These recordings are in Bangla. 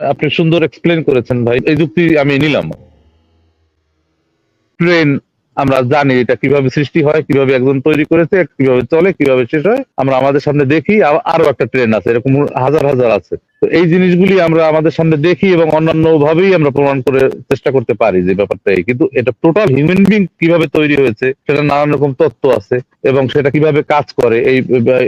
আপনি সুন্দর এক্সপ্লেন করেছেন ভাই। এই যুক্তি আমি নিলাম। ট্রেন আমরা জানি এটা কীভাবে সৃষ্টি হয়, কীভাবে একজন তৈরি করেছে, কীভাবে চলে, কীভাবে শেষ হয়। আমরা আমাদের সামনে দেখি আরও একটা ট্রেন আছে, এরকম হাজার হাজার আছে। তো এই জিনিসগুলি আমরা আমাদের সামনে দেখি এবং অন্যান্য ভাবেই আমরা প্রমাণ করে চেষ্টা করতে পারি যে ব্যাপারটা এই। কিন্তু এটা টোটাল হিউম্যান বিং কীভাবে তৈরি হয়েছে, সেটা নানান রকম তত্ত্ব আছে এবং সেটা কীভাবে কাজ করে এই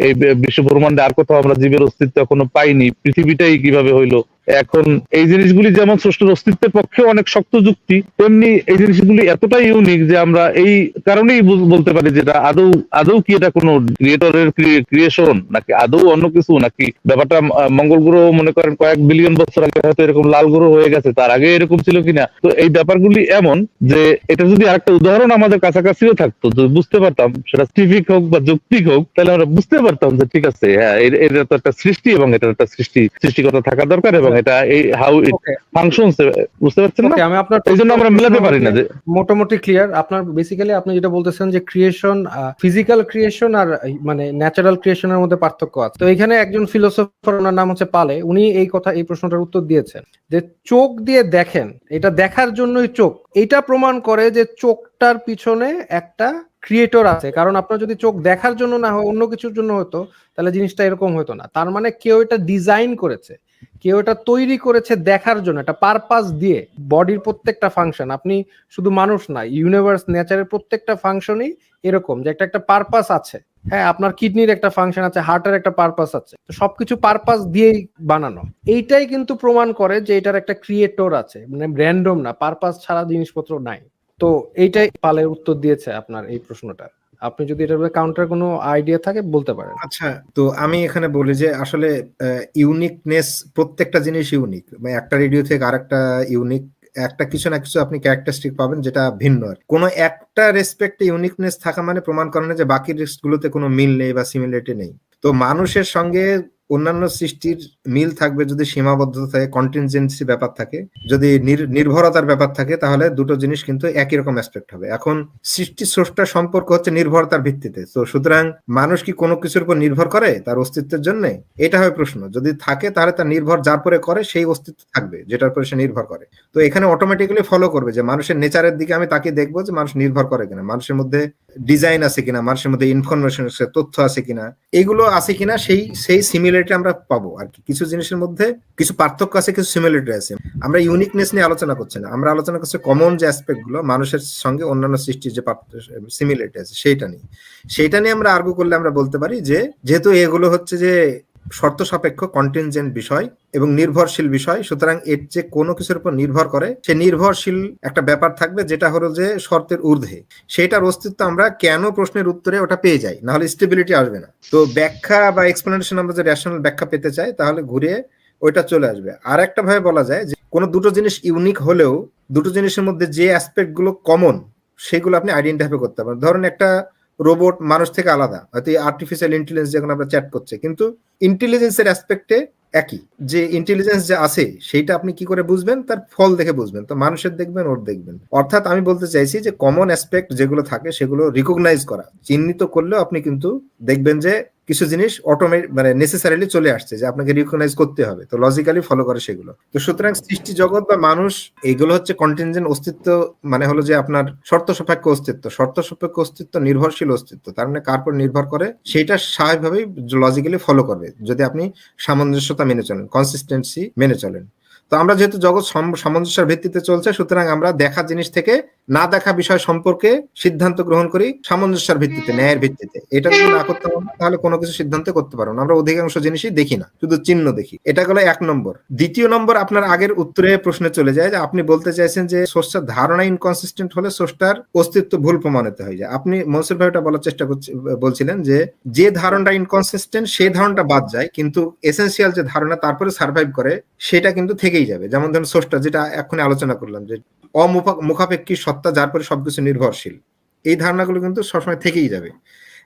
এই বিশ্ব ব্রহ্মাণ্ডে আর কোথাও আমরা জীবের অস্তিত্ব এখনও পাইনি, পৃথিবীটাই কীভাবে হইল এখন এই জিনিসগুলি যেমন স্রষ্টার অস্তিত্বের পক্ষে অনেক শক্ত যুক্তি, তেমনি এই জিনিসগুলি এতটাই ইউনিক যে আমরা এই কারণেই বলতে পারি যে এটা আদৌ আদৌ কি এটা কোনো ক্রিয়েটরের ক্রিয়েশন নাকি আদৌ অন্য কিছু, নাকি ব্যাপারটা মঙ্গল গ্রহ মনে করেন কয়েক বিলিয়ন বছর আগে হয়তো এরকম লাল গ্রহ হয়ে গেছে, তার আগে এরকম ছিল কিনা? তো এই ব্যাপারগুলি এমন যে এটা যদি আরেকটা উদাহরণ আমাদের কাছাকাছিও থাকতো, যদি বুঝতে পারতাম, সেটা স্টিফিক হোক বা যৌক্তিক হোক, তাহলে আমরা বুঝতে পারতাম যে ঠিক আছে হ্যাঁ এটা তো একটা সৃষ্টি এবং এটা একটা সৃষ্টি সৃষ্টিকতা থাকা দরকার এবং এটা এই হাউ ইট ফাংশনস বুঝতে পারছেন না? আমি আপনার এই জন্য আমরা মেলাতে পারি না যে মোটামুটি ক্লিয়ার আপনার বেসিক্যালি আপনি যেটা বলতেছেন যে ক্রিয়েশন ফিজিক্যাল ক্রিয়েশন আর মানে ন্যাচারাল ক্রিয়েশনের মধ্যে পার্থক্য আছে। তো এখানে একজন ফিলোসফার ওনার নাম হচ্ছে পালে। উনি এই কথা এই প্রশ্নটার উত্তর দিয়েছেন যে চোখ দিয়ে দেখেন এটা দেখার জন্যই চোখ। এটা প্রমাণ করে যে চোখটার পিছনে একটা ক্রিয়েটর আছে। কারণ আপনার যদি চোখ দেখার জন্য না হয় অন্য কিছুর জন্য হতো তাহলে জিনিসটা এরকম হতো না। তার মানে কেউ এটা ডিজাইন করেছে। কেউ এটা তৈরি করেছে দেখার জন্য একটা পারপাস দিয়ে। বডির প্রত্যেকটা ফাংশন আপনি শুধু মানুষ না ইউনিভার্স নেচারের প্রত্যেকটা ফাংশনই এরকম যে একটা একটা পারপাস আছে। হ্যাঁ আপনার কিডনির একটা ফাংশন আছে হার্টের একটা পারপাস আছে। তো সবকিছু পারপাস দিয়েই বানানো। এইটাই কিন্তু প্রমাণ করে যে এটার একটা ক্রিয়েটর আছে মানে র্যান্ডম না পারপাস ছাড়া জিনিসপত্র নাই। তো এইটাই পালের উত্তর দিয়েছে আপনার এই প্রশ্নটা। আপনি যদি এটার কাউন্টার কোনো আইডিয়া থাকে, বলতে পারেন। আচ্ছা তো আমি এখানে বলি যে আসলে ইউনিকনেস প্রত্যেকটা জিনিস ইউনিক মানে একটা রেডিও থেকে আরেকটা ইউনিক একটা কিছু না কিছু আপনি ক্যারেক্টারিস্টিক পাবেন, যেটা ভিন্ন আর কোনো একটা রেসপেক্টে ইউনিকনেস থাকা মানে প্রমাণ করে না যে বাকি রিস্কগুলোতে কোনো মিল নেই বা সিমিলারিটি নেই। তো মানুষের সঙ্গে অন্যান্য সৃষ্টির মিল থাকবে যদি সীমাবদ্ধতা থাকে কন্টিনজেন্সি ব্যাপার থাকে, যদি নির- নির্ভরতার ব্যাপার থাকে, তাহলে দুটো জিনিস কিন্তু একই রকম অ্যাসপেক্ট হবে। এখন সৃষ্টি স্রষ্টার সম্পর্ক হচ্ছে নির্ভরতার ভিত্তিতে। তো সুতরাং মানুষ কি কোনো কিছুর উপর নির্ভর করে তার অস্তিত্বের জন্য? এটা হয় প্রশ্ন। যদি থাকে তাহলে তার নির্ভর যার পরে করে সেই অস্তিত্ব থাকবে, যেটার উপরে সে নির্ভর করে। তো এখানে অটোমেটিক্যালি ফলো করবে যে মানুষের নেচারের দিকে আমি তাকে দেখব যে মানুষ নির্ভর করে কিনা। মানুষের মধ্যে ডিজাইন আছে কিনা, মানুষের মধ্যে ইনফরমেশন আছে, তথ্য আছে কিনা, এগুলো আছে কিনা সেই সেই সিমিলারিটি আমরা পাবো আর কি। কিছু জিনিসের মধ্যে কিছু পার্থক্য আছে, কিছু সিমিলারিটি আছে। আমরা ইউনিকনেস নিয়ে আলোচনা করছি না। আমরা আলোচনা করছি কমন যে অ্যাসপেক্টগুলো, মানুষের সঙ্গে অন্যান্য সৃষ্টির যে সিমিলারিটি আছে, সেইটা নিয়ে। সেইটা নিয়ে আমরা আর্গু করলে আমরা বলতে পারি যে, যেহেতু এগুলো হচ্ছে যে শর্ত সাপেক্ষ কন্টিনজেন্ট বিষয় এবং নির্ভরশীল বিষয়, সুতরাং এর যে কোনো কিছুর উপর নির্ভর করে। সে নির্ভরশীল একটা ব্যাপার থাকবে যেটা হলো যে শর্তের ঊর্ধ্বে। সেটার অস্তিত্ব আমরা কেন প্রশ্নের উত্তরে ওটা পেয়ে যাই, নাহলে স্টেবিলিটি আসবে না। তো ব্যাখ্যা বা এক্সপ্লেনেশন আমরা যে রেশনাল ব্যাখ্যা পেতে চাই, তাহলে ঘুরে ওইটা চলে আসবে। আর একটা ভাবে বলা যায় যে কোনো দুটো জিনিস ইউনিক হলেও দুটো জিনিসের মধ্যে যে অ্যাসপেক্টগুলো কমন সেগুলো আপনি আইডেন্টিফাই করতে পারেন। ধরুন একটা রোবট মানুষ থেকে আলাদা। হয়তো আর্টিফিশিয়াল ইন্টেলিজেন্স যখন আমরা চ্যাট করছে, কিন্তু ইন্টেলিজেন্সের অ্যাসপেক্টে একই। যে ইন্টেলিজেন্স যে আছে, সেইটা আপনি কি করে বুঝবেন? তার ফল দেখে বুঝবেন। তো মানুষের দেখবেন, ওর দেখবেন। অর্থাৎ আমি বলতে চাইছি যে কমন অ্যাসপেক্ট যেগুলো থাকে, সেগুলো রিকগনাইজ করা। চিহ্নিত করলেও আপনি কিন্তু দেখবেন যে কিছু জিনিস অটোমেট মানে নেসেসারিলি চলে আসছে যে আপনাকে রিকগনাইজ করতে হবে। তো লজিক্যালি ফলো করে সেগুলো। তো সুতরাং সৃষ্টি জগৎ বা মানুষ, এগুলো হচ্ছে কন্টিনজেন্ট অস্তিত্ব মানে হলো যে আপনার শর্ত সাপেক্ষ অস্তিত্ব। শর্ত সাপেক্ষ অস্তিত্ব, নির্ভরশীল অস্তিত্ব। তার মানে কার পর নির্ভর করে? সেটা স্বাভাবিকভাবেই লজিক্যালি ফলো করবে। যদি আপনি সামঞ্জস্যতা মেনে চলেন কনসিস্টেন্সি মেনে চলেন। তো আমরা যেহেতু জগৎ সম- সামঞ্জস্যের ভিত্তিতে চলছে, সুতরাং আমরা দেখা জিনিস থেকে না দেখা বিষয় সম্পর্কে সিদ্ধান্ত গ্রহণ করি সামঞ্জস্যের ভিত্তিতে ন্যায়ের ভিত্তিতে। এটা যদি না করতে পারব তাহলে কোনো কিছু সিদ্ধান্ত করতে পারব না। আমরা অধিকাংশ জিনিসই দেখি না শুধু চিহ্ন দেখি। এটা গেলো এক নম্বর। দ্বিতীয় নম্বর আপনার আগের উত্তরে প্রশ্নে চলে যায় যে আপনি বলতে চাইছেন যে স্রষ্টার ধারণা ইনকনসিস্টেন্ট হলে স্রষ্টার অস্তিত্ব ভুল প্রমাণিত হয়ে যায়। আপনি মনসুর ভাই ওটা বলার চেষ্টা করছি বলছিলেন যে যে ধারণাটা ইনকনসিস্টেন্ট সেই ধারণাটা বাদ যায় কিন্তু এসেন্সিয়াল যে ধারণা তারপরে সার্ভাইভ করে সেটা কিন্তু থেকেই যাবে। যেমন ধরুন স্রষ্টা যেটা এখনই আলোচনা করলাম যে অমুখাপেক্ষী সত্তা যার পরে সবকিছু নির্ভরশীল। এই ধারণাগুলো কিন্তু সবসময় থেকেই যাবে।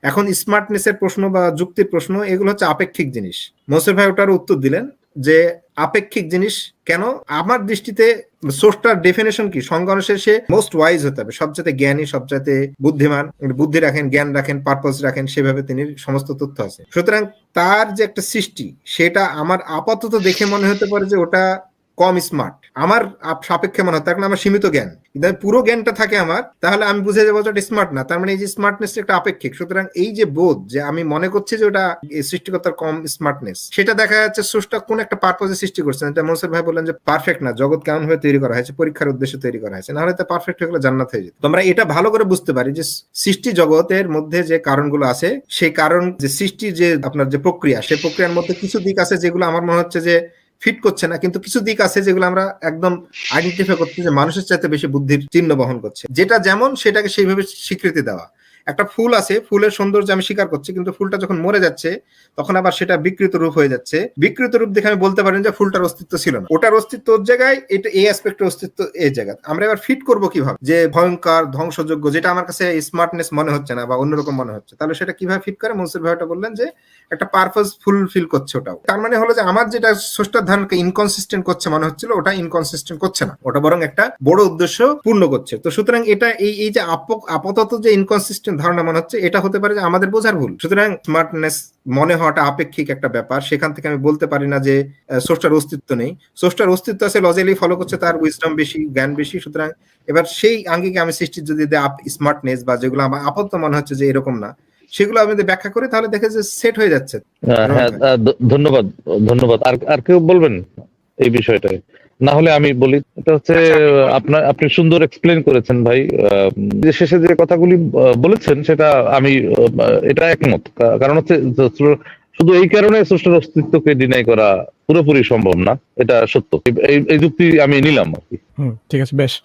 এখন স্মার্টনেসের প্রশ্ন বা যুক্তির প্রশ্ন, এগুলো হচ্ছে আপেক্ষিক জিনিস। মনসুর ভাই ওটার উত্তর দিলেন যে, আপেক্ষিক জিনিস কেন? আমার দৃষ্টিতে সোর্সটার ডেফিনেশন কি? সংজ্ঞা অনুসারে সে মোস্ট ওয়াইজ হতে হবে। সবচেয়ে জ্ঞানী সবচেয়ে বুদ্ধিমান, বুদ্ধি রাখেন, জ্ঞান রাখেন পারপোজ রাখেন, সেভাবে তিনি সমস্ত তথ্য আছে। সুতরাং তার যে একটা সৃষ্টি, সেটা আমার আপাতত দেখে মনে হতে পারে যে ওটা কম স্মার্ট আমার সাপেক্ষে মনে হয়, তার আমার সীমিত জ্ঞান। কিন্তু পুরো জ্ঞানটা থাকে আমার, তাহলে আমি বুঝে যাব ওটা স্মার্ট না। তার মানে এই যে স্মার্টনেস একটা আপেক্ষিক। সুতরাং এই যে বোধ যে আমি মনে করছি যে ওটা সৃষ্টিকর্তার কম স্মার্টনেস সেটা দেখা যাচ্ছে স্রষ্টা কোন একটা পারপোজে সৃষ্টি করছেন। এটা মনসুর ভাই বললেন যে পারফেক্ট না, জগৎ কেমন ভাবে তৈরি করা হয়েছে, পরীক্ষার উদ্দেশ্যে তৈরি করা হয়েছে। নাহলে তো পারফেক্ট হয়ে গেলে জান্নাত হয়ে যেত। আমরা এটা ভালো করে বুঝতে পারি যে সৃষ্টি জগতের মধ্যে যে কারণগুলো আছে, সেই কারণ যে সৃষ্টি যে আপনার যে প্রক্রিয়া, সেই প্রক্রিয়ার মধ্যে কিছু দিক আছে যেগুলো আমার মনে হচ্ছে যে ফিট করছে না, কিন্তু কিছু দিক আছে যেগুলো আমরা একদম আইডেন্টিফাই করতে যে মানুষের চাইতে বেশি বুদ্ধির চিহ্ন বহন করছে। যেটা যেমন সেটাকে সেইভাবে স্বীকৃতি দেওয়া। একটা ফুল আছে, ফুলের সৌন্দর্য আমি স্বীকার করছি, কিন্তু ফুলটা যখন মরে যাচ্ছে, তখন আবার সেটা বিকৃত রূপ হয়ে যাচ্ছে। বিকৃত রূপ দেখে আমি বলতে পারি না যে ফুলটার অস্তিত্ব ছিল না। ওটার অস্তিত্ব ওর জায়গায়, এটা এই অ্যাসপেক্টের অস্তিত্ব এই জায়গায়। আমরা এবার ফিট করব কীভাবে? যে ভয়ঙ্কর ধ্বংসযোগ্য, যেটা আমার কাছে স্মার্টনেস মনে হচ্ছে না বা অন্যরকম মনে হচ্ছে, তাহলে সেটা কীভাবে ফিট করে? মনসুর ভাইটা বললেন যে একটা পারপাস ফুলফিল করছে ওটাও। তার মানে হলো যে আমার যেটা স্রষ্টার ধারণকে ইনকনসিস্টেন্ট করছে মনে হচ্ছিল, ওটা ইনকনসিস্টেন্ট করছে না। ওটা বরং একটা বড় উদ্দেশ্য পূর্ণ করছে। তো সুতরাং এটা এই এই যে আপ- আপাতত যে ইনকনসিস্টেন্ট ধারণা মনে হচ্ছে, এটা হতে পারে যে আমাদের বোঝার ভুল। সুতরাং স্মার্টনেস মনে হওয়াটা আপেক্ষিক একটা ব্যাপার। সেখান থেকে আমি বলতে পারি না যে স্রষ্টার অস্তিত্ব নেই। স্রষ্টার অস্তিত্ব আছে লজিক্যালি ফলো করছে তার উইজডম বেশি, জ্ঞান বেশি। সুতরাং এবার সেই আঙ্গিকে আমি সৃষ্টির যদি স্মার্টনেস বা যেগুলো আমার আপাতত মনে হচ্ছে যে এরকম না, সেগুলো আমি যদি ব্যাখ্যা করি, তাহলে দেখে যে সেট হয়ে যাচ্ছে। হ্যাঁ ধ- ধন্যবাদ ধন্যবাদ। আর আর কেউ বলবেন এই বিষয়টায়? না হলে আমি বলি এটা হচ্ছে আচ্ছা। আপনার আপনি সুন্দর এক্সপ্লেন করেছেন ভাই শেষে যে কথাগুলি বলেছেন সেটা আমি এটা একমত। কারণ হচ্ছে শুধু এই কারণে স্রষ্টার অস্তিত্বকে ডিনাই করা পুরোপুরি সম্ভব না এটা সত্য। এই- এই যুক্তি আমি নিলাম আর কি। ঠিক আছে বেশ।